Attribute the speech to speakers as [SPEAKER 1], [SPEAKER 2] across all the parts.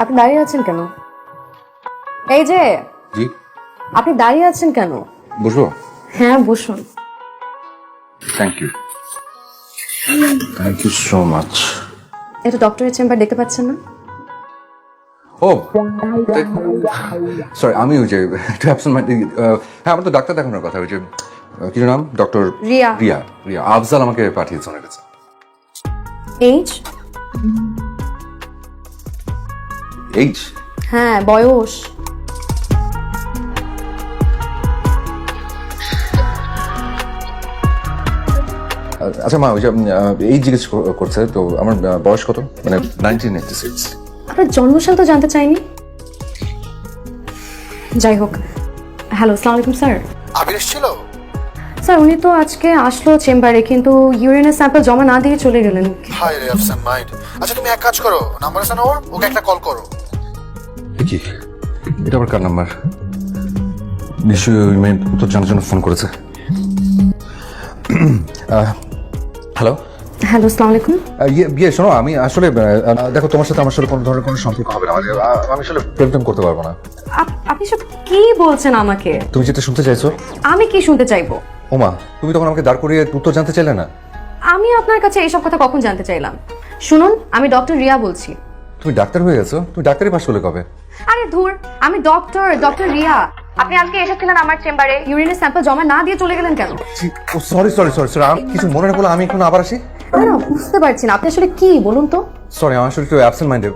[SPEAKER 1] আপনি দাঁড়িয়ে আছেন কেন? এই যে
[SPEAKER 2] জি।
[SPEAKER 1] আপনি দাঁড়িয়ে আছেন কেন?
[SPEAKER 2] বসবো?
[SPEAKER 1] হ্যাঁ বসুন।
[SPEAKER 2] Thank you thank you so much
[SPEAKER 1] এটা ডক্টরের চেম্বার দেখতে পাচ্ছেন না?
[SPEAKER 2] ও সরি আমি ওই যে একটু অ্যাবসেন্ট হ্যাঁ আমার তো ডাক্তার দেখানোর কথা ওই যে কি নাম? ডক্টর
[SPEAKER 1] রিয়া।
[SPEAKER 2] রিয়া রিয়া। আফজাল আমাকে পাঠিয়েছে ওনার কাছে।
[SPEAKER 1] এইজ
[SPEAKER 2] এইচ
[SPEAKER 1] হ্যাঁ বয়স।
[SPEAKER 2] আচ্ছা মা ওই যে এই জিজ্ঞেস করছে তো আমার বয়স কত? মানে নাইনটিন এইটটি সিক্স
[SPEAKER 1] আপনার জন্মসাল তো জানতে চাইনি? যাই হোক হ্যালো আসসালামু আলাইকুম স্যার।
[SPEAKER 3] আবির এসেছিল
[SPEAKER 1] স্যার উনি তো আজকে আসলো চেম্বারে কিন্তু ইউরিনের স্যাম্পল জমা না দিয়ে চলে গেলেন।
[SPEAKER 3] হাই রে অ্যাবসেন্ট মাইন্ড আচ্ছা তুমি এক কাজ করো নাম্বার আছে না ওর? ওকে একটা কল করো।
[SPEAKER 2] কি এটা আবার কার নাম্বার? নিশ্চয়ই ওই মেয়ে উত্তর জানার জন্য ফোন করেছে। হ্যালো
[SPEAKER 1] হ্যালো আসসালামু আলাইকুম
[SPEAKER 2] ইয়ে ইয়ে শোনো আমি আসলে দেখো তোমার সাথে আমার সাথে কোনো ধরনের কোনো সম্পর্ক হবে না। মানে, আমি আসলে প্রেম করতে পারব না।
[SPEAKER 1] আপনি সব কি বলছেন আমাকে?
[SPEAKER 2] তুমি যেটা শুনতে চাইছো।
[SPEAKER 1] আমি কি শুনতে চাইব?
[SPEAKER 2] ওমা তুমি তখন আমাকে দাঁড় করিয়ে উত্তর জানতে চাইলে না?
[SPEAKER 1] আমি আপনার কাছে এইসব কথা কখন জানতে চাইলাম? শুনুন আমি ডক্টর রিয়া বলছি।
[SPEAKER 2] তুমি ডাক্তার হয়ে গেছো? তুমি ডাক্তারি পাশ করলে কবে?
[SPEAKER 1] আরে ধুর আমি ডক্টর ডক্টর রিয়া। আপনি আজকে এসেছিলেন আমার চেম্বারে। ইউরিনের স্যাম্পল জমা না দিয়ে চলে গেলেন কেন?
[SPEAKER 2] সরি সরি সরি সরি আমি কিছু মনে না করলে আমি এখন আবার আসি?
[SPEAKER 1] না না বুঝতে পারছি না। আপনি আসলে কি বলুন তো?
[SPEAKER 2] সরি আমার আসলে একটু অ্যাবসেন্ট মাইন্ডেড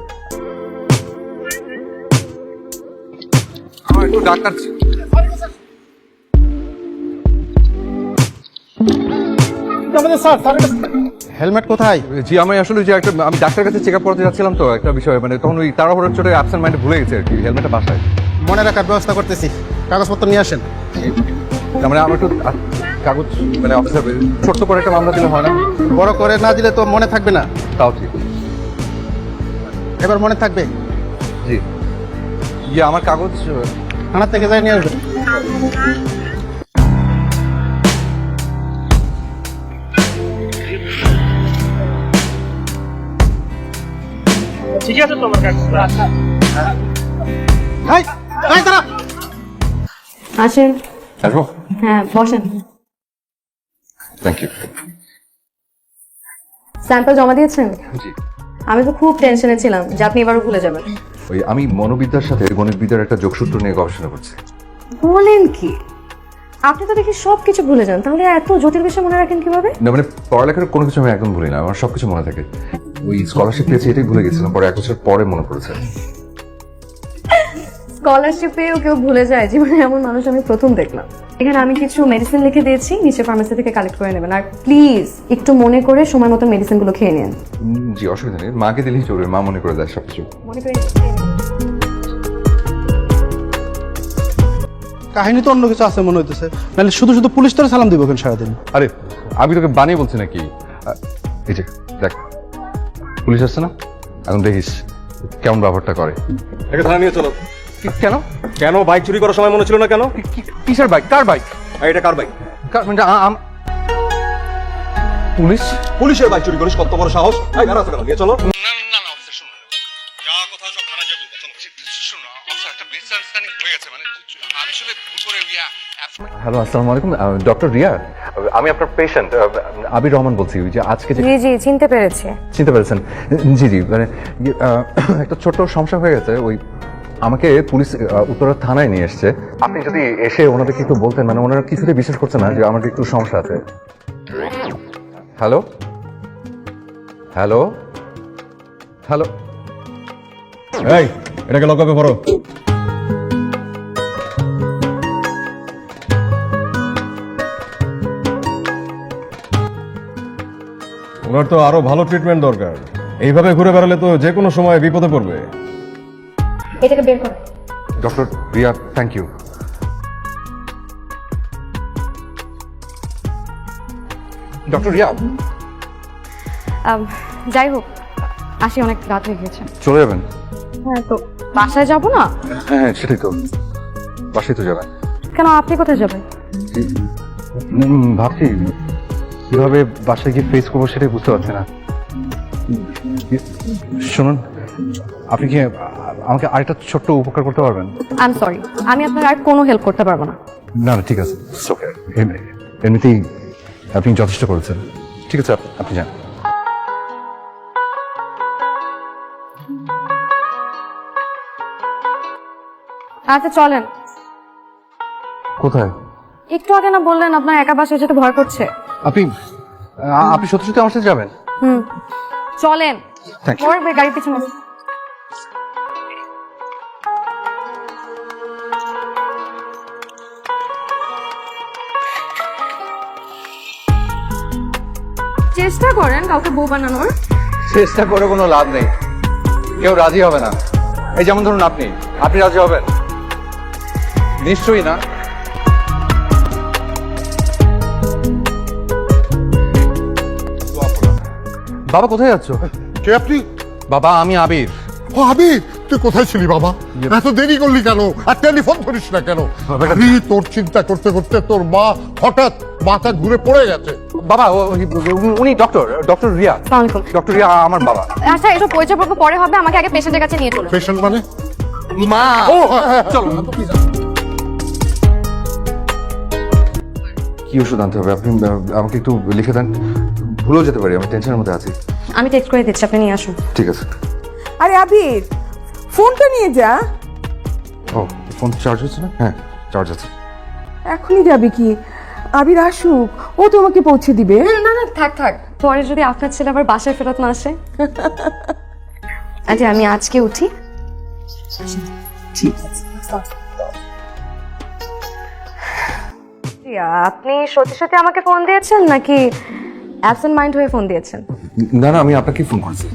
[SPEAKER 2] আমার একটু ডাক্তার
[SPEAKER 3] হেলমেট কোথায়?
[SPEAKER 2] জি আমি আসলে যে একটা আমি ডাক্তারের কাছে চেক আপ করতে যাচ্ছিলাম তো একটা বিষয় মানে তখন ওই তাড়াহুড়োর চোটে অ্যাবসেন্ট মাইন্ডে ভুলে গেছে আর কি হেলমেটটা বাসায়।
[SPEAKER 3] মনে রাখার ব্যবস্থা করতেছি। কাগজপত্র নিয়ে আসেন।
[SPEAKER 2] মানে আমার একটু কাগজ মানে অফিসার ছোট্ট করে একটা মামলা দিলে হয় না?
[SPEAKER 3] বড় করে না দিলে তো মনে থাকবে না।
[SPEAKER 2] তাও ঠিক।
[SPEAKER 3] এবার মনে থাকবে?
[SPEAKER 2] জি। ইয়ে আমার কাগজ
[SPEAKER 3] থানা থেকে যাই নিয়ে আসবেন। হাই হাই দাঁড়া।
[SPEAKER 1] আসেন।
[SPEAKER 2] আসব?
[SPEAKER 1] হ্যাঁ বসেন।
[SPEAKER 2] থ্যাংক ইউ
[SPEAKER 1] স্যাম্পল জমা দিয়েছেন?
[SPEAKER 2] জি।
[SPEAKER 1] আমি তো খুব টেনশনে ছিলাম যে আপনি এবারও ভুলে যাবেন।
[SPEAKER 2] ওই আমি মনোবিদ্যার সাথে গণিতবিদ্যার একটা যোগসূত্র নিয়ে গবেষণা করছি।
[SPEAKER 1] বলেন কি? আপনি তো দেখি সব কিছু ভুলে যান। তাহলে এত জটিল বিষয় মনে রাখেন কীভাবে?
[SPEAKER 2] না মানে পড়ালেখার কোনো কিছু আমি একদম ভুলি না। আমার সবকিছু মনে থাকে। ওই স্কলারশিপ পেয়েছি এটাই ভুলে গেছিলাম পরে এক বছর পরে মনে পড়েছে।
[SPEAKER 1] স্কলারশিপ পেয়েও কেউ ভুলে যায় জীবনে এমন মানুষ আমি প্রথম দেখলাম। এখানে আমি কিছু মেডিসিন লিখে দিয়েছি নিচে ফার্মেসি থেকে কালেক্ট করে নেবেন। আর প্লিজ একটু মনে করে সময় মতো মেডিসিনগুলো খেয়ে নিন।
[SPEAKER 2] জি অসুবিধা নেই। মাকে দিলেই চলবে মা মনে করে দেয়
[SPEAKER 1] মনে করে
[SPEAKER 4] কাহিনী তো অন্য কিছু আছে মনে হইতেছে। নাহলে শুধু শুধু পুলিশ তোরা সালাম দিব কেন সারাদিন?
[SPEAKER 2] আরে আমি তোকে বানিয়ে বলছি নাকি? এই যে দেখ। পুলিশ আসছে না? এখন দেখিস কেমন ব্যবহারটা করে।
[SPEAKER 5] একে থানা নিয়ে চলো।
[SPEAKER 2] কেন?
[SPEAKER 5] কেন বাইক চুরি করার সময় মনে ছিল না কেন?
[SPEAKER 2] কিসের বাইক? কার বাইক?
[SPEAKER 5] আর এটা কার বাইক?
[SPEAKER 2] মানে আম- পুলিশ?
[SPEAKER 5] পুলিশের বাইক চুরি করিস কত বড় সাহস। এই দাঁড়া কেন নিয়ে চলো।
[SPEAKER 2] হ্যালো আসসালামু আলাইকুম। ডক্টর রিয়া আমি আপনার পেশেন্ট আবির রহমান বলছি যে আজকে যে
[SPEAKER 1] জি জি চিনতে পেরেছি।
[SPEAKER 2] চিনতে পেরেছেন? জি জি মানে ইয়ে, একটা ছোট্ট সমস্যা হয়ে গেছে ওই আমাকে পুলিশ উত্তরা থানায় নিয়ে এসছে। আপনি যদি এসে ওনাদেরকে একটু বলতেন মানে ওনারা কিছুতে বিশ্বাস করছে না যে আমার একটু সমস্যা আছে। হ্যালো? হ্যালো? হ্যালো?
[SPEAKER 5] এই এটাকে লকআপে ভরো ওনার তো আরও ভালো ট্রিটমেন্ট দরকার। এইভাবে ঘুরে বেড়ালে তো যে কোনো সময় বিপদে পড়বে।
[SPEAKER 1] এটাকে বের করো।
[SPEAKER 2] Doctor Riya thank you doctor Riya
[SPEAKER 1] um, যাই হোক আসি অনেক রাত হয়ে গেছে।
[SPEAKER 2] চলে যাবেন?
[SPEAKER 1] হ্যাঁ তো বাসায় যাব না?
[SPEAKER 2] হ্যাঁ হ্যাঁ সেটাই তো। বাসায় তো যাবেন।
[SPEAKER 1] কেন আপনি কোথায় যাবেন?
[SPEAKER 2] ভাবছি কীভাবে বাসায় গিয়ে ফেস করব সেটাই বুঝতে পারছি না। শুনুন আপনি কি আমাকে আরেকটা ছোট্ট উপকার করতে পারবেন?
[SPEAKER 1] আই এম সরি আমি আপনার আর কোনো হেল্প করতে পারব না।
[SPEAKER 2] না না ঠিক আছে। এমনিতেই আপনি যথেষ্ট করেছেন। ঠিক আছে আপনি যান।
[SPEAKER 1] আচ্ছা চলেন।
[SPEAKER 2] কোথায়?
[SPEAKER 1] একটু আগে না বললেন আপনার একা বাসায় যেতে ভয় করছে।
[SPEAKER 2] আপনি আ- আপনি সত্যি সত্যি আমার সাথে যাবেন?
[SPEAKER 1] হুম। চলেন।
[SPEAKER 2] Thank you.
[SPEAKER 1] করবে গাড়ি পিছনে চেষ্টা করেন কাউকে বউ বানানোর।
[SPEAKER 2] চেষ্টা করে কোনো লাভ নেই। কেউ রাজি হবে না। এই যেমন ধরুন আপনি। আপনি রাজি হবেন? নিশ্চয়ই না। বাবা কোথায় যাচ্ছ?
[SPEAKER 6] কে আপনি?
[SPEAKER 2] বাবা আমি আবির।
[SPEAKER 6] ও আবি তুই কোথায় ছিলি বাবা? এত দেরি করলি কেন? আর টেলিফোন করিস না কেন? আরে তোর চিন্তা করতে করতে তোর মা হঠাৎ মাথা ঘুরে পড়ে গেছে।
[SPEAKER 2] বাবা উনি doctor doctor Riya. Doctor Riya আমার বাবা।
[SPEAKER 1] আচ্ছা এসব পরিচয় পর্ব পরে হবে আমাকে আগে পেশেন্টের কাছে নিয়ে চলুন।
[SPEAKER 6] পেশেন্ট মানে?
[SPEAKER 2] মা।
[SPEAKER 6] ও হ্যাঁ, হ্যাঁ,
[SPEAKER 2] চলো। কি ওষুধ আনতে হবে? আপনি আমাকে একটু লিখে দেন। ভুলেও যেতে পারি আমি টেনশনের মধ্যে আছি।
[SPEAKER 1] আমি টেক্সট করে দিচ্ছি আপনি নিয়ে আসুন।
[SPEAKER 2] ঠিক আছে।
[SPEAKER 7] আরে আবির ফোনটা নিয়ে যা।
[SPEAKER 2] ও ফোন চার্জ হচ্ছে না? হ্যাঁ চার্জ আছে।
[SPEAKER 7] এখনই যাবে কি? আবির আসুক ও তোমাকে পৌঁছে দিবে।
[SPEAKER 1] না না থাক থাক। পরে যদি আপনার ছেলে আবার বাসায় ফেরত না আসে? আচ্ছা আমি আজকে উঠি। আপনি সত্যি সত্যি আমাকে ফোন দিয়েছেন নাকি? অ্যাবসেন্ট মাইন্ড হয়ে ফোন দিয়েছেন।
[SPEAKER 2] না না আমি আপনাকে ফোন করছি।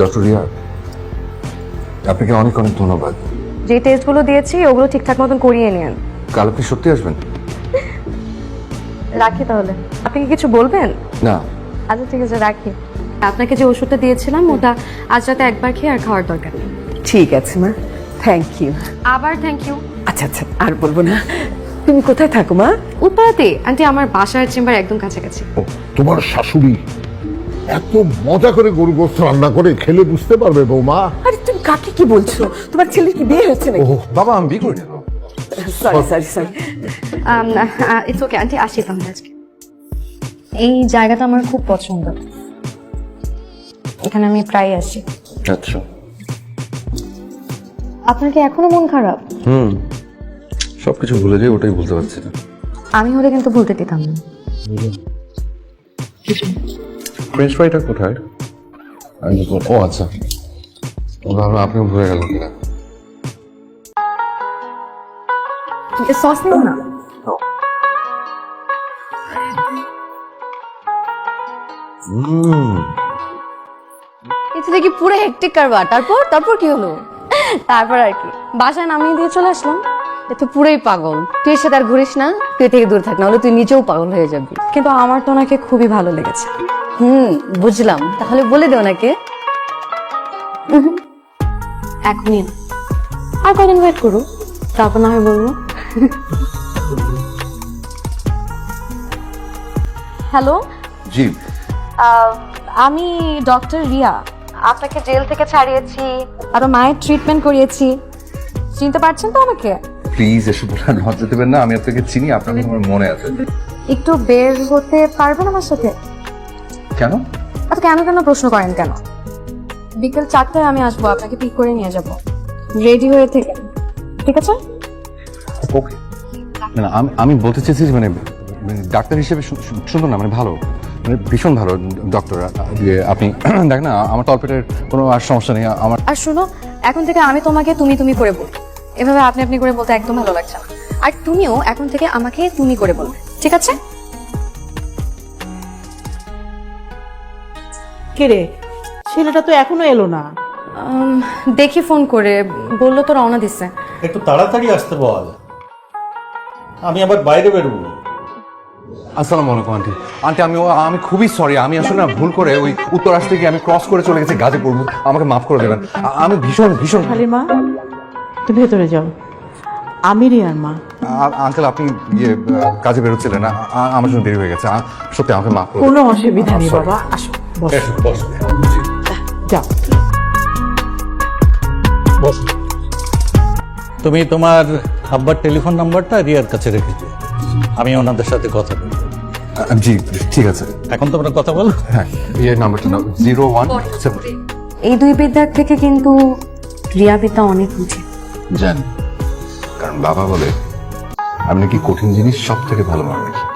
[SPEAKER 2] ডক্টর রিয়া আপনাকে অনেক অনেক ধন্যবাদ।
[SPEAKER 1] যে টেস্টগুলো দিয়েছি ওগুলো ঠিকঠাক মতন করিয়ে নিন।
[SPEAKER 2] কাল আপনি সত্যি আসবেন?
[SPEAKER 1] রাখি তাহলে। আপনি কি কিছু বলবেন?
[SPEAKER 2] না।
[SPEAKER 1] আচ্ছা ঠিক আছে রাখি। আপনাকে যে ওষুধটা দিয়েছিলাম ওটা আজ রাতে একবার খেয়ে আর খাওয়ার দরকার নেই।
[SPEAKER 7] ঠিক আছে মা। থ্যাংক ইউ
[SPEAKER 1] আবার থ্যাংক ইউ
[SPEAKER 7] আচ্ছা আচ্ছা আর বলব না। তুমি কোথায় থাকো মা?
[SPEAKER 1] উত্তরাতে আন্টি আমার বাসার চেম্বার একদম কাছাকাছি।
[SPEAKER 6] ও, তোমার শাশুড়ি এত মজা করে গরু গোস্ত রান্না করে খেলে বুঝতে পারবে বৌমা?
[SPEAKER 7] আরে তুমি কাকে কি বলছো? তোমার ছেলে কি বিয়ে হয়েছে নাকি?
[SPEAKER 2] ও বাবা আমি বিয়ে করে
[SPEAKER 7] sorry sorry sorry
[SPEAKER 1] it's okay aunty আসি তাহলে আজকে। এই জায়গাটা আমার খুব পছন্দ। এখানে আমি প্রায় আসি
[SPEAKER 2] আচ্ছা।
[SPEAKER 1] আপনার কি এখনও মন খারাপ?
[SPEAKER 2] হুম। সবকিছু ভুলে যাই ওটাই বলতে পারছি না।
[SPEAKER 1] আমি হলে কিন্তু ভুলতে দিতাম না।
[SPEAKER 2] ফ্রেঞ্চ ফ্রাইটা কোথায়? আমি তো ও আচ্ছা। ভাবলাম আপনিও ভুলে গেলেন কিনা?
[SPEAKER 1] সস নিন না।
[SPEAKER 8] এটা দেখি পুরো হেকটিক কারবার তারপর? তারপর কি হলো?
[SPEAKER 1] তারপর আর কি। বাসায় নামিয়ে দিয়ে চলে আসলাম।
[SPEAKER 8] এ তো পুরোই পাগল। তুই এর সাথে আর ঘুরিস না তুই থেকে দূরে থাক না হলে তুই নিজেও পাগল হয়ে যাবি।
[SPEAKER 1] কিন্তু আমার তো ওনাকে খুবই ভালো লেগেছে।
[SPEAKER 8] হুম বুঝলাম। তাহলে বলে দে ওনাকে।
[SPEAKER 1] এখনই। আর কদিন ওয়েট করো তারপর না হয় বলব। হ্যালো
[SPEAKER 2] জি।
[SPEAKER 1] আমি ডক্টর রিয়া। আপনাকে জেল থেকে ছাড়িয়েছি। আরও মায়ের ট্রিটমেন্ট করিয়েছি। চিনতে পারছেন তো আমাকে?
[SPEAKER 2] প্লিজ এসব লজ্জা দেবেন না আমি আপনাকে চিনি আপনাকে আমার মনে আছে।
[SPEAKER 1] একটু বের হতে পারবেন আমার সাথে?
[SPEAKER 2] কেন?
[SPEAKER 1] আচ্ছা কেন কেন প্রশ্ন করেন কেন? বিকেল চারটায় আমি আসব আপনাকে পিক করে নিয়ে যাব। রেডি হয়ে থেকে। ঠিক আছে?
[SPEAKER 2] ওকে না আমি আমি বলতে চেয়েছি মানে মানে ডাক্তার হিসেবে সুন্দর না মানে ভালো। মানে ভীষণ ভালো ডক্টর আপনি দেখ না আমার তলপেটের কোনো আর সমস্যা নেই আমার
[SPEAKER 1] আর শুনো এখন থেকে আমি তোমাকে তুমি তুমি করে বলব। এভাবে আপনি আপনি করে বলতে একদম ভালো লাগছে না। আর তুমিও এখন থেকে আমাকে তুমি করে বলবে ঠিক আছে?
[SPEAKER 9] কে রে? ছেলেটা তো এখনও এলো না।
[SPEAKER 1] দেখি ফোন করে বলল তো রওনা দিচ্ছে
[SPEAKER 10] একটু তাড়াতাড়ি আসতে বল। আমি আবার বাইরে বেরোবো।
[SPEAKER 2] আসসালামু আলাইকুম আন্টি। আন্টি আমি ও- আমি খুবই সরি আমি আসলে না ভুল করে ওই উত্তরাষ্ট্র থেকে আমি ক্রস করে চলে গেছি গাজীপুর। আমাকে মাফ করে দেবেন। আমি ভীষণ ভীষণ
[SPEAKER 9] খালি মা তুই ভেতরে যাও। আমি রিয়ার মা।
[SPEAKER 2] আঙ্কেল আপনি ইয়ে কাজে বেরোচ্ছিলেন। আ- আমার জন্য দেরি হয়ে গেছে। সত্যি আমাকে মাফ
[SPEAKER 9] কোনো অসুবিধা নেই বাবা আসো
[SPEAKER 10] বস।
[SPEAKER 9] যাও।
[SPEAKER 10] বসো। তুমি তোমার আব্বার টেলিফোন নাম্বারটা রিয়ার কাছে রেখে দিও। আমি ওনাদের সাথে কথা বলব।
[SPEAKER 2] জি ঠিক আছে।
[SPEAKER 10] এখন তোমরা কথা বলো।
[SPEAKER 2] হ্যাঁ ইয়ে নাম্বারটা নাও জিরো ওয়ান সেভেন।
[SPEAKER 1] এই দুই বিদ্যার থেকে কিন্তু রিয়া বিদ্যা অনেক উঁচু
[SPEAKER 2] জানি। কারণ বাবা বলে আমি নাকি কঠিন জিনিস সব থেকে ভালো মনে রাখি